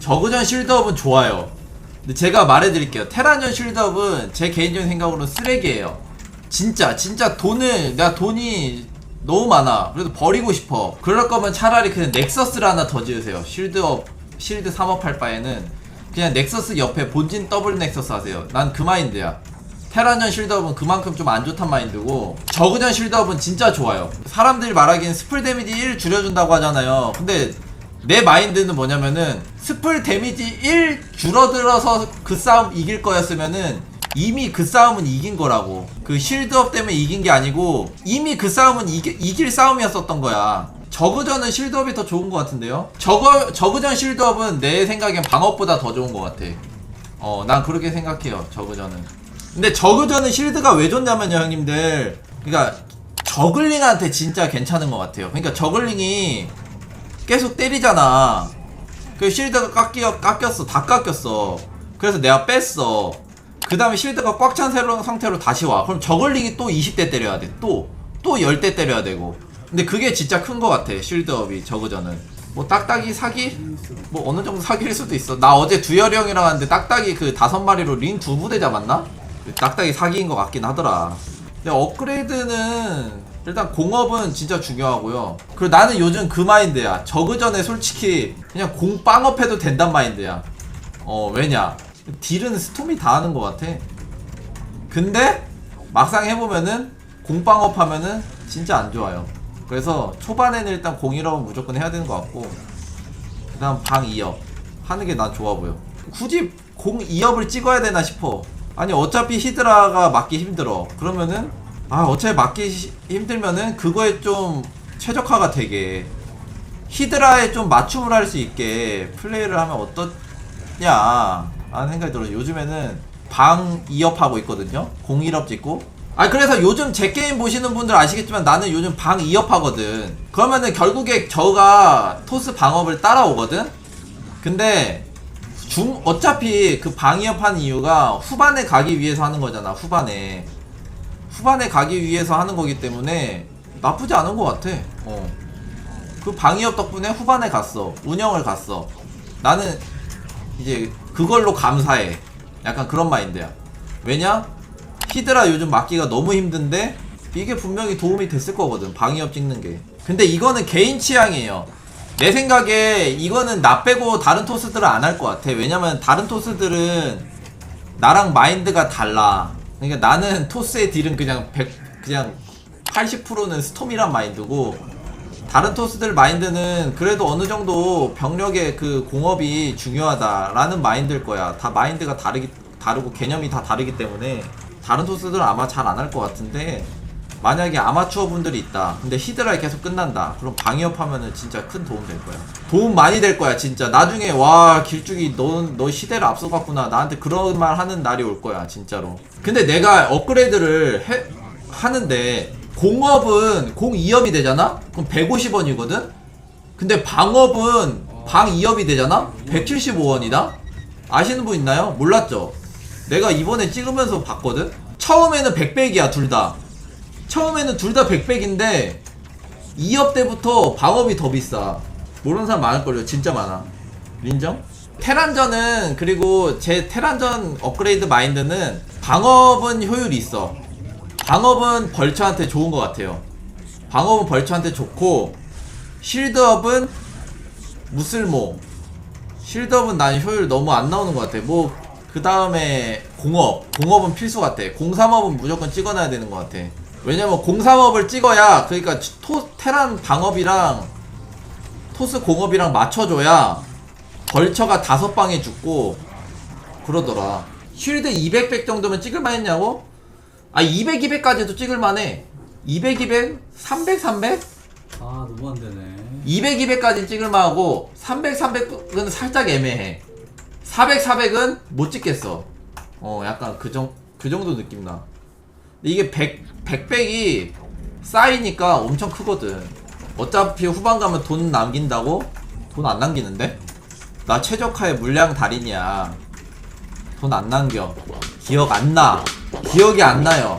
저그전 실드업은 좋아요. 근데 제가 말해드릴게요. 테란전 실드업은 제 개인적인 생각으로는 쓰레기예요. 진짜 진짜 돈을 내가 돈이 너무 많아. 그래도 버리고 싶어. 그럴 거면 차라리 그냥 넥서스를 하나 더 지으세요. 실드업 실드 3업 할 바에는 그냥 넥서스 옆에 본진 더블 넥서스 하세요. 난 그 마인드야. 테란전 실드업은 그만큼 좀 안 좋단 마인드고 저그전 실드업은 진짜 좋아요. 사람들이 말하기엔 스플 데미지 1 줄여준다고 하잖아요. 근데 내 마인드는 뭐냐면은 스플 데미지 1 줄어들어서 그 싸움 이길 거였으면은 이미 그 싸움은 이긴 거라고. 그 실드업 때문에 이긴 게 아니고 이미 그 싸움은 이기, 이길 싸움이었었던 거야. 저그전은 실드업이 더 좋은 것 같은데요? 저거, 저그전 실드업은 내 생각엔 방어보다 더 좋은 것 같아. 어난 그렇게 생각해요 저그전은 근데 저그전은 실드가 왜 좋냐면요 형님들 그러니까 저글링한테 진짜 괜찮은 것 같아요 그러니까 저글링이 계속 때리잖아. 그 실드가 깎여, 깎였어. 다 깎였어. 그래서 내가 뺐어. 그 다음에 실드가 꽉 찬 상태로 다시 와. 그럼 저글링이 또 20대 때려야 돼. 또. 또 10대 때려야 되고. 근데 그게 진짜 큰거 같아. 실드업이 저그전은. 뭐 딱딱이 사기? 뭐 어느 정도 사기일 수도 있어. 나 어제 두열이 형이랑 하는데 딱딱이 그 다섯 마리로 린 두 부대 잡았나? 딱딱이 사기인 것 같긴 하더라. 근데 업그레이드는 일단 공업은 진짜 중요하고요. 그리고 나는 요즘 그 마인드야. 저그전에 솔직히 그냥 공 빵업 해도 된단 마인드야. 어 왜냐? 딜은 스톰이 다 하는 것 같아. 근데 막상 해보면은 공빵업 하면은 진짜 안 좋아요. 그래서 초반에는 일단 공일업은 무조건 해야 되는 것 같고 그 다음 방 2업 하는 게 난 좋아 보여. 굳이 공 2업을 찍어야 되나 싶어. 아니 어차피 히드라가 맞기 힘들어. 그러면은 아 어차피 시- 힘들면은 그거에 좀 최적화가 되게. 히드라에 좀 맞춤을 할 수 있게 플레이를 하면 어떠냐? 라는 생각이 들어요. 요즘에는 방 2업 하고 있거든요. 01업 찍고. 아 그래서 요즘 제 게임 보시는 분들 아시겠지만 나는 요즘 방 2업 하거든. 그러면은 결국에 저가 토스 방업을 따라오거든? 근데 중 어차피 그 하는 이유가 후반에 가기 위해서 하는 거잖아 후반에 후반에 가기 위해서 하는 거기 때문에 나쁘지 않은 것 같아. 어. 그 방위업 덕분에 후반에 갔어. 운영을 갔어. 나는 이제 그걸로 감사해. 약간 그런 마인드야. 왜냐? 히드라 요즘 막기가 너무 힘든데 이게 분명히 도움이 됐을 거거든. 방위업 찍는 게. 근데 이거는 개인 취향이에요. 내 생각에 이거는 나 빼고 다른 토스들은 안 할 것 같아. 왜냐면 다른 토스들은 나랑 마인드가 달라. 그러니까 나는 토스의 딜은 그냥 100 그냥 80%는 스톰이란 마인드고 다른 토스들 마인드는 그래도 어느 정도 병력의 그 공업이 중요하다라는 마인드일 거야. 다 마인드가 다르기 다르고 개념이 다 다르기 때문에 다른 토스들은 아마 잘 안 할 것 같은데 만약에 아마추어 분들이 있다. 근데 히드라에 계속 끝난다. 그럼 방위업 하면은 진짜 큰 도움 될 거야. 도움 많이 될 거야, 진짜. 나중에 와, 길쭉이 너, 너 시대를 앞서갔구나. 나한테 그런 말 하는 날이 올 거야, 진짜로. 근데 내가 업그레이드를 해, 하는데 공업은 공 2업이 되잖아? 그럼 150원이거든? 근데 방업은 방 2업이 되잖아? 175원이다? 아시는 분 있나요? 몰랐죠? 내가 이번에 찍으면서 봤거든? 처음에는 100백이야, 둘 다. 처음에는 둘 다 100백인데 2업 때부터 방업이 더 비싸. 모르는 사람 많을걸요. 진짜 많아. 인정? 테란전은 그리고 제 테란전 업그레이드 마인드는 방업은 효율이 있어. 방업은 벌처한테 좋은 것 같아요. 방업은 벌처한테 좋고 실드업은 무슬모. 실드업은 난 효율 너무 안 나오는 것 같아. 뭐 그 다음에 공업. 공업은 필수 같아. 03업은 무조건 찍어놔야 되는 것 같아. 왜냐면 03업을 찍어야 그러니까 토 테란 방업이랑 토스 공업이랑 맞춰줘야 벌처가 다섯 방에 죽고 그러더라. 쉴드 200백 정도면 찍을만 했냐고? 아 200, 200까지도 찍을만해. 200, 200, 300, 300? 아 너무 안 되네. 200, 200까지 찍을만하고 300, 300은 살짝 애매해. 400, 400은 못 찍겠어. 어 약간 그, 정, 그 정도 느낌 나. 이게 100, 100백이 쌓이니까 엄청 크거든. 어차피 후반 가면 돈 남긴다고? 돈 안 남기는데? 나 최적화의 물량 달인이야. 돈 안 남겨. 기억 안 나. 기억이 안 나요.